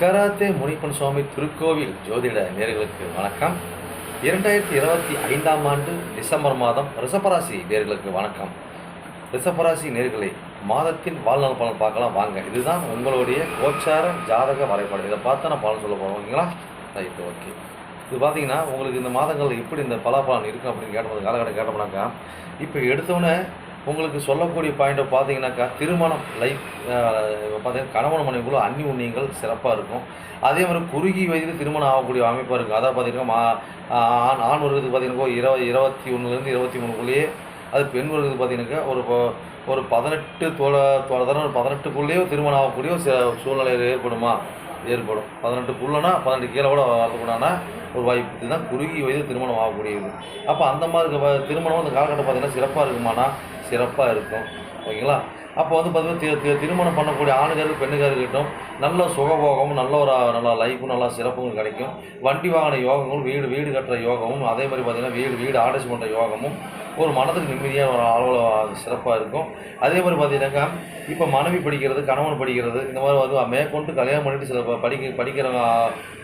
Karate Munippan சுவாமி திருக்கோவில் ஜோதிட நேர்களுக்கு வணக்கம். இரண்டாயிரத்தி இருபத்தி ஐந்தாம் ஆண்டு டிசம்பர் மாதம் ரிஷபராசி நேர்களுக்கு வணக்கம். ரிஷபராசி நேர்களை மாதத்தின் வாழ்நாள் பலன் பார்க்கலாம். வாங்க இதுதான் உங்களுடைய கோச்சார ஜாதக வரைபடம். இதை பார்த்தா நான் பலன் சொல்ல போகிறோம் ஓகேங்களா ரைட்டு ஓகே. இது பார்த்தீங்கன்னா உங்களுக்கு இந்த மாதங்களில் எப்படி இந்த பலாபலன் இருக்கும் அப்படின்னு கேட்டபோது காலகட்டம் கேட்டோம்னாக்கா இப்போ எடுத்தோன்னே உங்களுக்கு சொல்லக்கூடிய பாயிண்ட்டை பார்த்தீங்கன்னாக்கா திருமணம் லைஃப் பார்த்தீங்கன்னா கணவன் மனைவிக்குள்ள அன்னி உண்ணியங்கள் சிறப்பாக இருக்கும். அதே மாதிரி குறுகிய வயதில் திருமணம் ஆகக்கூடிய அமைப்பாக இருக்கும். அதாவது பார்த்தீங்கன்னா மா ஆண் ஆண் வருகிறது பார்த்தீங்கன்னா இருவ இருபத்தி ஒன்றுலேருந்து இருபத்தி மூணுக்குள்ளேயே அது பெண் வருகிறது பார்த்தீங்கன்னாக்கா ஒரு ஒரு பதினெட்டு தொல ஒரு பதினெட்டுக்குள்ளேயே திருமணம் ஆகக்கூடிய ஒரு சில சூழ்நிலை ஏற்படுமா? ஏற்படும். பதினெட்டுக்குள்ளனா பதினெட்டு கீழே கூட வரக்கூடாதுனா ஒரு வாய்ப்பு இதுதான் குறுகிய வயது திருமணம் ஆகக்கூடியது. அப்போ அந்த மாதிரி திருமணம் அந்த காலகட்டம் பார்த்தீங்கன்னா சிறப்பாக இருக்குமானா சிறப்பாக இருக்கும். ஓகேங்களா? அப்போ வந்து பார்த்திங்கன்னா தி- திருமணம் பண்ணக்கூடிய ஆணுகாருக்கு பெண்ணுகாருக்கிட்டும் நல்ல சுகபோகமும் நல்ல ஒரு நல்ல லைஃபும் நல்லா சிறப்பும் கிடைக்கும். வண்டி வாகன யோகங்களும் வீடு வீடு கட்டுற யோகமும் அதே மாதிரி பார்த்திங்கன்னா வீடு வீடு ஆர்டர்ஸ் பண்ணுற யோகமும் ஒரு மனதுக்கு நிம்மதியாக ஒரு அளவில் சிறப்பாக இருக்கும். அதே மாதிரி பார்த்தீங்கன்னாக்கா இப்போ மனைவி படிக்கிறது கணவன் படிக்கிறது இந்த மாதிரி வந்து மேற்கொண்டு கல்யாணம் பண்ணிட்டு சில படிக்க படிக்கிறவங்க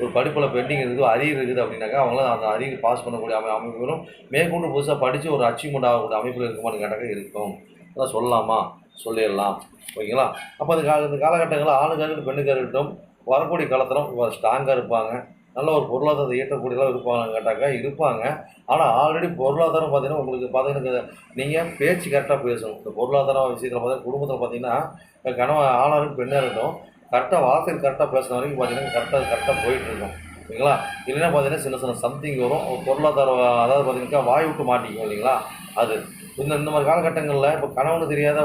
ஒரு படிப்பில் பெண்டிங் இருக்குது அரியர் இருக்குது அப்படின்னாக்கா அவங்களாம் அந்த அரியர் பாஸ் பண்ணக்கூடிய அமை அமைப்புகளும் மேற்கொண்டு புதுசாக படித்து ஒரு அச்சீவ்மெண்ட் ஆகக்கூடிய அமைப்பில் இருக்குமான்னு கேட்டாக்க இருக்கும் அதான் சொல்லலாமா? சொல்லிடலாம். ஓகேங்களா? அப்போ அந்த கால இந்த காலகட்டங்களில் ஆணுக்காக பெண்ணுக்காக இருக்கட்டும் வரக்கூடிய காலத்தில் ஸ்ட்ராங்காக இருப்பாங்க. நல்ல ஒரு பொருளாதாரத்தை ஈட்டக்கூடியதாக இருப்பாங்க கேட்டாக்கா இருப்பாங்க. ஆனால் ஆல்ரெடி பொருளாதாரம் பார்த்தீங்கன்னா உங்களுக்கு பார்த்தீங்கன்னா நீங்கள் பேச்சு கரெக்டாக பேசணும். இந்த பொருளாதார விஷயத்தில் பார்த்தீங்கன்னா குடும்பத்தில் பார்த்தீங்கன்னா கணவன் ஆணாக பெண்ணாக இருக்கட்டும் கரெக்டாக வார்த்தையில் கரெக்டாக பேசுன வரைக்கும் பார்த்தீங்கன்னா கரெக்டாக கரெக்டாக போயிட்டுருக்கோம் ஓகேங்களா? இல்லைன்னா பார்த்தீங்கன்னா சின்ன சின்ன சம்திங் வரும். ஒரு பொருளாதார அதாவது பார்த்தீங்கன்னா வாய் விட்டு மாட்டிக்கும் இல்லைங்களா? அது. இந்த இந்த மாதிரி காலகட்டங்களில் இப்போ கணவனுக்கு தெரியாத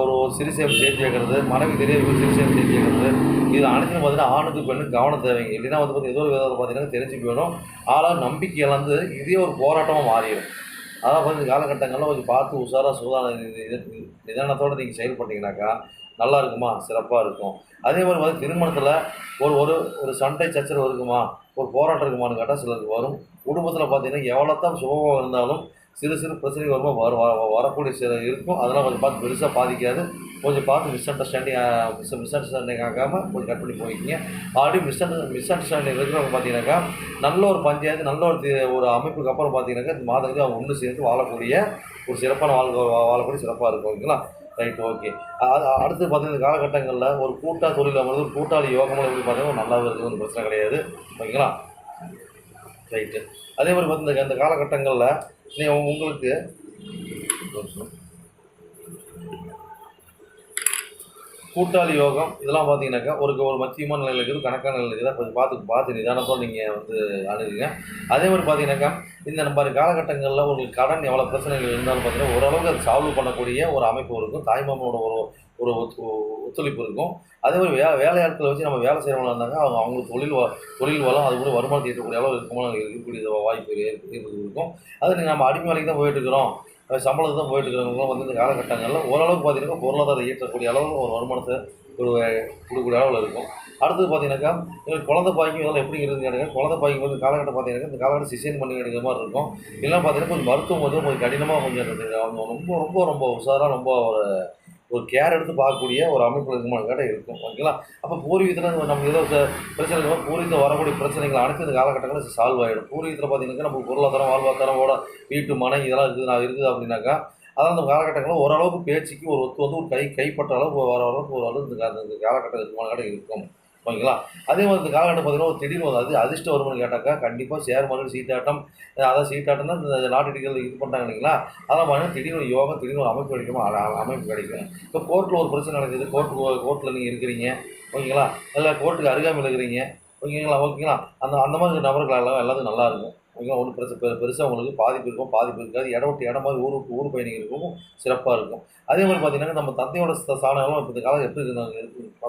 ஒரு ஒரு சிறு சேவை சேர்த்து வைக்கிறது மனைவி தெரியாத ஒரு சிறுசேம் சேர்த்து வைக்கிறது இது அனைத்தும் பார்த்தீங்கன்னா ஆணுக்கு பெண்ணுக்கு கவனம் தேவைங்க. இல்லைன்னா வந்து பார்த்தீங்கன்னா ஏதோ ஒரு விதத்தில் பார்த்தீங்கன்னா தெரிஞ்சு போயிடும் ஆளாக நம்பிக்கை இழந்து இதே ஒரு போராட்டமாக மாறிடும். அதான் வந்து காலகட்டங்களில் கொஞ்சம் பார்த்து உஷாராக சுதார நிதானத்தோடு நீங்கள் செயல்பட்டீங்கன்னாக்கா நல்லா இருக்குமா? சிறப்பாக இருக்கும். அதே மாதிரி வந்து திருமணத்தில் ஒரு ஒரு ஒரு சண்டை சச்சரவு இருக்குமா? ஒரு போராட்டம் இருக்குமான்னு கேட்டால் சிலருக்கு வரும். குடும்பத்தில் பார்த்தீங்கன்னா எவ்வளோ தான் சுபமாக இருந்தாலும் சிறு சிறு பிரச்சனைகள் வருமா வர வரக்கூடிய சில இருக்கும். அதெல்லாம் கொஞ்சம் பார்த்து பெருசாக பாதிக்காது. கொஞ்சம் பார்த்து misunderstanding miss misunderstanding ஆகாமல் கொஞ்சம் கட் பண்ணி போய்க்கிங்க already miss under misunderstanding இருக்கிறவங்க பார்த்தீங்கன்னாக்கா நல்ல ஒரு பஞ்சாயத்து நல்ல ஒரு ஒரு அமைப்புக்கு அப்புறம் பார்த்தீங்கன்னாக்கா இந்த மாதத்துக்கு அவங்க ஒன்று சேர்ந்து வாழக்கூடிய ஒரு சிறப்பான வாழ்க்கை வாழக்கூடிய சிறப்பாக இருக்கும். ஓகேங்களா? Right okay. அது அடுத்து பார்த்தீங்கன்னா காலகட்டங்களில் ஒரு கூட்டா தொழில் அமர்ந்து ஒரு கூட்டாளி யோகமாக எப்படி பார்த்தீங்கன்னா நல்லாவே இருக்குது ஒன்றும் பிரச்சனை கிடையாது. ஓகேங்களா? ரைட்டு அதே மாதிரி பார்த்தீங்கன்னா அந்த காலகட்டங்களில் நீ உங்களுக்கு கூட்டாளி யோகம் இதெல்லாம் பார்த்தீங்கன்னாக்கா ஒரு ஒரு மத்தியமான நிலையில் இருக்குது கணக்கான நிலையில் இருக்குது. கொஞ்சம் பார்த்து பார்த்து நிதானத்தோடு நீங்கள் வந்து அணுகுங்க அதே மாதிரி பார்த்தீங்கன்னாக்கா இந்த மாதிரி காலகட்டங்களில் உங்களுக்கு கடன் எவ்வளோ பிரச்சனைகள் இருந்தாலும் பார்த்தீங்கன்னா ஓரளவுக்கு அது சால்வ் பண்ணக்கூடிய ஒரு அமைப்பு இருக்கும். தாய்மாமனோட ஒரு ஒரு ஒத்து- ஒத்துழைப்பு இருக்கும். அதே மாதிரி வே வேலையாட்களை வச்சு நம்ம வேலை செய்கிறவங்களா இருந்தாங்க அவங்க அவங்களுக்கு தொழில் வ- தொழில் வளம் அது கூட வருமானத்தை ஈட்டக்கூடிய அளவு இருக்குமா இருக்கக்கூடிய வாய்ப்பு ஏற்படுத்தி இருக்கும் அது நம்ம அடிமை வேலைக்கு தான் போயிட்டு இருக்கிறோம். சம்பளத்துக்கு தான் போயிட்டு இருக்கிறவங்களும் வந்து இந்த காலகட்டங்களில் ஓரளவுக்கு பார்த்தீங்கன்னா பொருளாதாரம் ஈட்டக்கூடிய அளவில் ஒரு வருமானத்தை ஒரு கொடுக்கக்கூடிய அளவில் இருக்கும். அடுத்தது பார்த்தீங்கன்னாக்கா எங்களுக்கு குழந்தை பாய்க்கும் இதெல்லாம் எப்படி இருக்குன்னு கேட்டுங்க குழந்தை பாய்க்கும் போது காலகட்டம் பார்த்தீங்கன்னா இந்த காலகட்டம் சிசைன் பண்ணி எடுக்கிற மாதிரி இருக்கும். இல்லைன்னா பார்த்தீங்கன்னா கொஞ்சம் மருத்துவம் வந்து கொஞ்சம் கடினமாக கொஞ்சம் அவங்க ரொம்ப ரொம்ப ரொம்ப உஷாராக ரொம்ப ஒரு ஒரு கேர் எடுத்து பார்க்கக்கூடிய ஒரு அமைப்பு இருக்குமான்னு கேட்டால் இருக்கும். ஓகேங்களா அப்போ பூர்வீகத்தில் நம்ம ஏதோ ச- பிரச்சனை இருக்கும் பூர்வீகத்தில் வரக்கூடிய பிரச்சனைகள் அனைத்து இந்த காலகட்டங்களில் சால்வ் ஆகிடும் பூர்வீகத்தில் பார்த்தீங்கன்னா நம்ம பொருளாதாரம் வாழ்வாதாரமோட வீட்டு மனை இதெல்லாம் இருக்குது நான் இருக்குது அப்படின்னாக்கா அதான் அந்த காலகட்டங்களில் ஓரளவுக்கு பேச்சுக்கு ஒரு ஒத்து வந்து ஒரு கை கைப்பற்ற அளவுக்கு வர அளவுக்கு ஒரு அளவு இந்த கா- காலகட்டம் இருக்குமான இருக்கும். ஓகேங்களா? அதே மாதிரி இந்த காலகட்டம் பார்த்தீங்கன்னா ஒரு திடீர்னு ஒரு அது அதிர்ஷ்டம் கேட்டாக்கா கண்டிப்பாக ஷேர் மார்க்கெட் சீட்டாட்டம் அதான் சீட்டாட்டம் தான் இந்த நாட்டுகள் இது பண்ணுறாங்க இல்லைங்களா? அதெல்லாம் பார்த்தீங்கன்னா திடீர்னு ஒரு யோகம் திடீர்னு ஒரு அமைப்பு கிடைக்குமா அமைப்பு கிடைக்கும். இப்போ கோர்ட்டில் ஒரு பிரச்சனை நடக்குது. கோர்ட்டு கோர்ட்டில் நீங்கள் இருக்கிறீங்க ஓகேங்களா? இல்லை கோர்ட்டுக்கு அருகாமையில் இருக்கிறீங்க ஓகேங்களா? ஓகேங்களா? அந்த அந்த மாதிரி நபர்கள் எல்லாம் எல்லாத்துக்கும் நல்லா இருக்கும். ஓகேங்களா? ஒன்றும் பிரச்சனை பெரு பெருசாக உங்களுக்கு பாதிப்பு இருக்கும். பாதிப்பு இருக்காது. இடம் விட்டு இடம் மாதிரி ஊர் விட்டு ஊர் பயணிகள் இருக்கும். சிறப்பாக இருக்கும் அதே மாதிரி பார்த்தீங்கன்னா நம்ம தந்தையோட சாணங்களும் இப்போ இந்த காலம் எப்படி இருந்தாங்க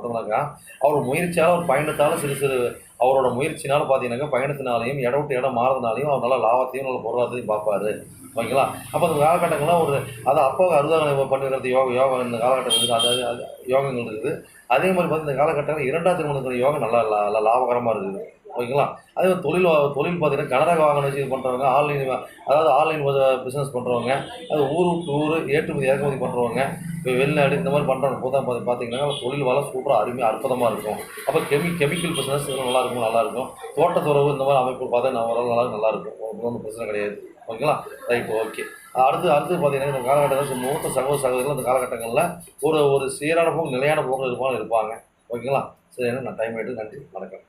பார்த்தோம்னாக்கா அவர் முயற்சியால் அவர் பயணத்தால் சிறு சிறு அவரோட முயற்சினால பார்த்தீங்கன்னாக்கா பயணத்தினாலையும் இடம் விட்டு இடம் மாறதுனாலையும் அவர் நல்ல லாபத்தையும் நல்ல பொருளாதாரத்தையும் பார்ப்பாரு. ஓகேங்களா? அப்போ அந்த காலகட்டங்கள்லாம் ஒரு அது அப்போ அறுதாங்க பண்ணுறது யோக யோகா இந்த காலகட்டம் இருக்குது. அதாவது யோகங்கள் இருக்குது. அதே மாதிரி பார்த்து இந்த காலகட்டத்தில் இரண்டாவது திருமணத்துக்கு யோகம் நல்லா நல்லா லாபகரமாக இருக்குது. ஓகேங்களா? அதே மாதிரி தொழில் வா- தொழில் பார்த்தீங்கன்னா கனரக வாகனம் வச்சு பண்ணுறவங்க ஆன்லைன் அதாவது ஆன்லைன் பிஸ்னஸ் பண்ணுறவங்க அது ஊர் விட்டு ஊர் ஏற்றுமதி இறக்குமதி பண்ணுறவங்க இப்போ வெளிநாடு இந்த மாதிரி பண்ணுறவங்க பூரா பார்த்து பார்த்தீங்கன்னா தொழில் வளம் சூப்பராக அருமையாக அற்புதமாக இருக்கும். அப்போ கெமி கெமிக்கல் பிஸ்னஸ் நல்லா இருக்கும் நல்லாயிருக்கும் தோட்டத்துறவு இந்த மாதிரி அமைப்பு பார்த்தா நம்ம ஓரளவு நல்லா நல்லாயிருக்கும் ஒன்றும் பிரச்சனை கிடையாது. ஓகேங்களா? ரைட் ஓகே அடுத்து அடுத்து பார்த்தீங்கன்னா இந்த காலகட்டத்தில் மூத்த சகோதர சகோதரிகள் இந்த காலகட்டங்களில் ஒரு ஒரு சீரான போக்கு நிலையான போக்கு இருப்பாங்க இருப்பாங்க. ஓகேங்களா? சரி நான் டைம் ஆகிட்டு நன்றி. வணக்கம்.